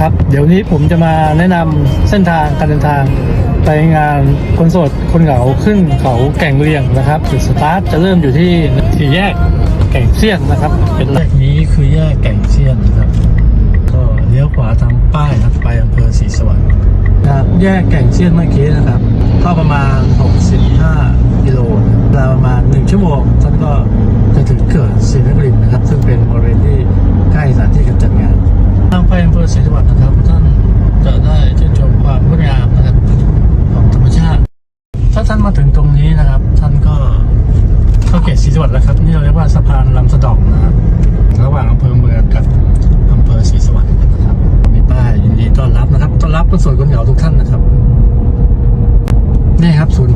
ครับ เดี๋ยวนี้ผมจะมาแนะนำเส้นทางการเดินทางไปงานคนสดคนเหงาขึ้นเขาแก่งเรียงนะครับจุดสตาร์ทจะเริ่มอยู่ที่สี่แยกแก่งเซียนนะครับ เป็นแยกนี้คือแยกแก่งเซียนนะครับก็เลี้ยวขวาทางป้ายนะครับไปอำเภอศรีสวรรค์นะครับแยกแก่งเซียนเมื่อกี้นะครับก็ประมาณ65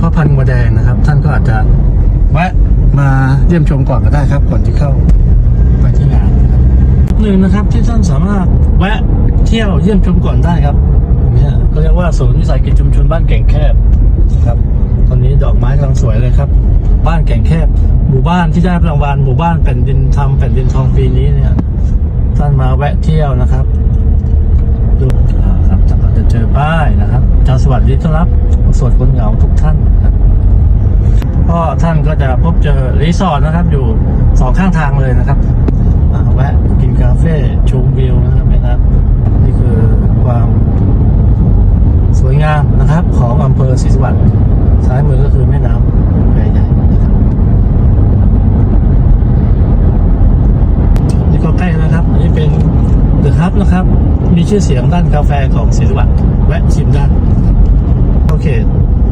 นี่ครับศูนย์พ่อพันธุ์วัวแดงนะครับ ท่านก็อาจจะแวะมาเยี่ยมชมก่อนก็ได้ครับ ก่อนที่เข้าไปที่งานหนึ่งนะครับที่ท่านสามารถแวะเที่ยวเยี่ยมชมก่อนได้ครับเนี่ยก็เรียกว่าศูนย์วิสาหกิจชุมชนบ้านแก่งแคบนะครับ ตอนนี้ดอกไม้กำลังสวยเลยครับ บ้านแก่งแคบ หมู่บ้านที่ได้รางวัลหมู่บ้านแผ่นดินทำแผ่นดินทองปีนี้เนี่ยท่านมาแวะเที่ยวนะครับดู เจอป้ายนะครับจะสวัสดีต้อนรับสวดคนเหงาทุกท่านนะครับก็ท่านก็จะพบเจอรีสอร์ทนะครับ อยู่สองข้างทางเลยนะครับแวะกินกาแฟชมวิวนะครับนะครับ นี่คือความสวยงามนะครับ ของอำเภอศรีสวัสดิ์ซ้ายมือก็คือแม่น้ำแควใหญ่นะครับ นี่ก็ใกล้แล้วนะครับ อันนี้เป็นเดอะฮับนะครับ มีชื่อเสียงด้านกาแฟของศรีสวัสดิ์แวะชิมได้โอเค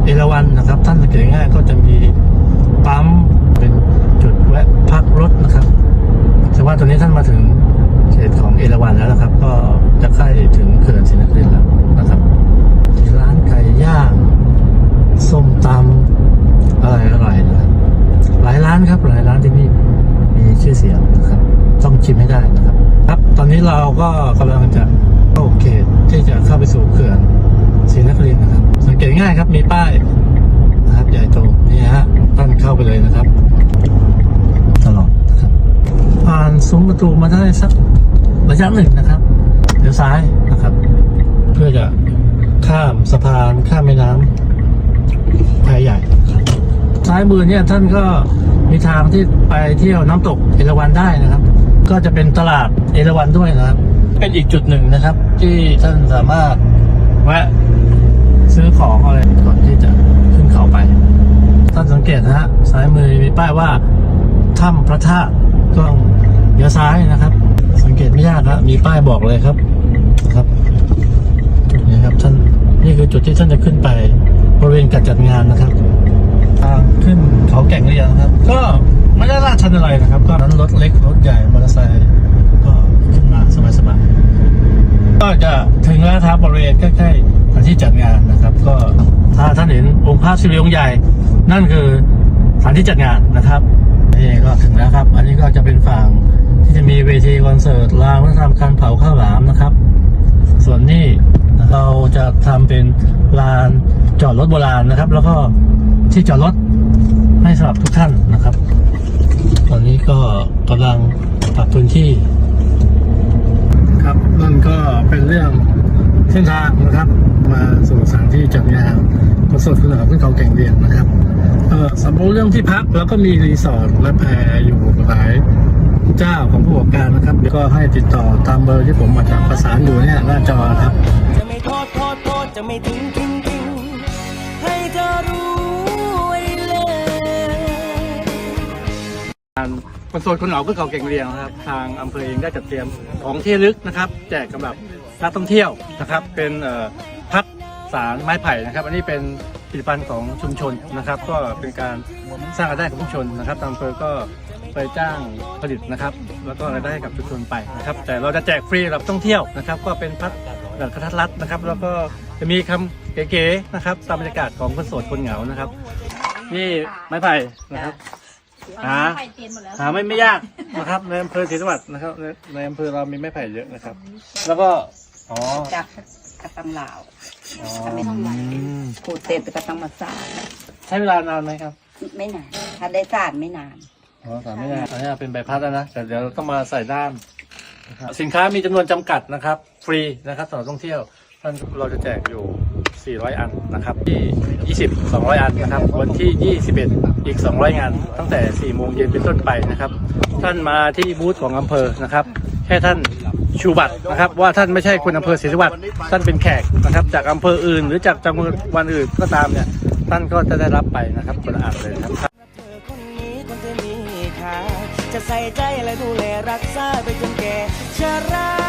เอราวันนะครับ ท่านสังเกตง่ายก็จะมีปั๊มเป็นจุดแวะพักรถนะครับ แต่ว่าตอนนี้ท่านมาถึงเขตของเอราวันแล้วนะครับ ก็จะใกล้ถึงเขื่อนศรีนครินทร์แล้วนะครับมีร้านไก่ย่างส้มตำอะไรอร่อยนะครับหลายร้านครับ หลายร้านที่นี่มีชื่อเสียงนะครับ ต้องชิมให้ได้นะครับ ครับ ตอนนี้เราก็กำลังจะเข้าเขตที่จะเข้าไปสู่เขื่อนศรีนครินทร์นะครับ สั ง่ายครับ มีป้ายนะครับใหญ่โตนี่ฮะท่านเข้าไปเลยนะครับ ตลอดนะครับผ่านซุ้มประตูมาได้สักระยะหนึ่งนะครับเดี๋ยวซ้ายนะครับ เพื่อจะข้ามสะพานข้ามแม่น้ำแพใหญ่ซ้ายมือเนี่ยท่านก็มีทางที่ไปเที่ยวน้ำตกเอราวัณได้นะครับ ก็จะเป็นตลาดเอราวัณด้วยนะครับ เป็นอีกจุดหนึ่งนะครับ ที่ท่านสามารถแวะซื้อของอะไรก่อนที่จะขึ้นเขาไป ท่านสั งเกตนะฮะซ้ายมือมีป้ายว่าถ้ำพระธาตุก็เลี้ยวซ้ายนะครับ สังเกตไม่ยากครับมีป้ายบอกเลยครับนะครับจุดนี้ครับท่านนี่คือจุดที่ท่านจะขึ้นไปบริเวณการจัดงานนะครับทางขึ้นเขาแก่งเรียนะครับ ก็ไม่ได้ลาดชันอะไรนะครับ ก็นั้นรถเล็กรถใหญ่มอเตอร์ไซค์ก็ขึ้นมาสบายๆก็จะถึงแล้วครับบริเวณใกล้ๆที่จัดงานนะครับ ก็ถ้าท่านเห็นองค์พระศิริองค์ใหญ่ นั่นคือสถานที่จัดงานนะครับนี่ก็ถึงแล้วครับ อันนี้ก็จะเป็นฝั่งที่จะมีเวทีคอนเสิร์ตลานวัฒนธรรมการเผาข้าวหลามนะครับ ส่วนนี้เราจะทำเป็นลานจอดรถโบราณนะครับ แล้วก็ที่จอดรถให้สำหรับทุกท่านนะครับ ตอนนี้ก็กำลังปรับพื้นที่ ครับนั่นก็เป็นเรื่องเส้นทางนะครับ มาสู่สถานที่จัดงานคอนเสิร์ตคุณภาพขึ้นเขาแก่งเรียงนะครับ เออสำหรับเรื่องที่พักแล้วก็มีรีสอร์ทและแพรอยู่หลายเจ้าของผู้ประกอบการนะครับเดี๋ยวก็ให้ติดต่อตามเบอร์ที่ผมมาจะประสานอยู่เนี่ยหน้าจอครับ จะไม่ทษโทษโทษจะไม่ทิ้งทิ้งทิ้งให้เธอรู้ไว้เลยการคอนโซลคนเหงาเพื่อเขาเก่งเรียงนะครับ ทางอำเภอเองได้จัดเตรียมของที่ระลึกนะครับ แจกสำหรับนักท่องเที่ยวนะครับ เป็นเอ่อพักสารไม้ไผ่นะครับ อันนี้เป็น ผลิตภัณฑ์ของชุมชนนะครับ ก็เป็นการสร้างรายได้ของชุมชนนะครับทางอำเภอก็ไปจ้างผลิตนะครับ แล้วก็รายได้ให้กับชุมชนไปนะครับ แต่เราจะแจกฟรีสำหรับท่องเที่ยวนะครับ ก็เป็นพัดแบบกระทัดรัดนะครับ แล้วก็จะมีคำเก๋ๆนะครับตามบรรยากาศของคนโสดคนเหงานะครับนี่ไม้ไผ่นะครับ หาหาไม่ไม่ยากนะครับในอำเภอศรีสวัสดิ์นะครับในในอำเภอเรามีไม้ไผ่เยอะนะครับ แล้วก็อ๋อ จาก กระตังลาวอ๋อไม่ต้องไหวอืมขูดเสร็จไปกระตังมาสาดใช้เวลานานไหมครับ ไม่นาน ถ้าได้สาดไม่นานอ๋อสามไม่นานอันนี้เป็นใบพัดแล้วนะแต่เดี๋ยวเราต้องมาใส่ด้ามสินค้ามีจำนวนจำกัดนะครับ ฟรีนะครับสำหรับท่องเที่ยวท่านเราจะแจกอยู่ 400 อันนะครับ ที่ 20 200 อันนะครับ วันที่ 21 อีก 200 งาน ตั้งแต่ 4 โมงเย็นเป็นต้นไปนะครับ ท่านมาที่บูธของอำเภอนะครับ แค่ท่าน ชูบัตรนะครับ ว่าท่านไม่ใช่คนอำเภอศรีสวัสดิ์ท่านเป็นแขกนะครับ จากอำเภออื่น หรือจากจังหวัดอื่นก็ตามเนี่ยท่านก็จะได้รับไปนะครับคนละอันเลยนะครับจะใส่ใจและดูแลรักษาไปจนแก่ชรา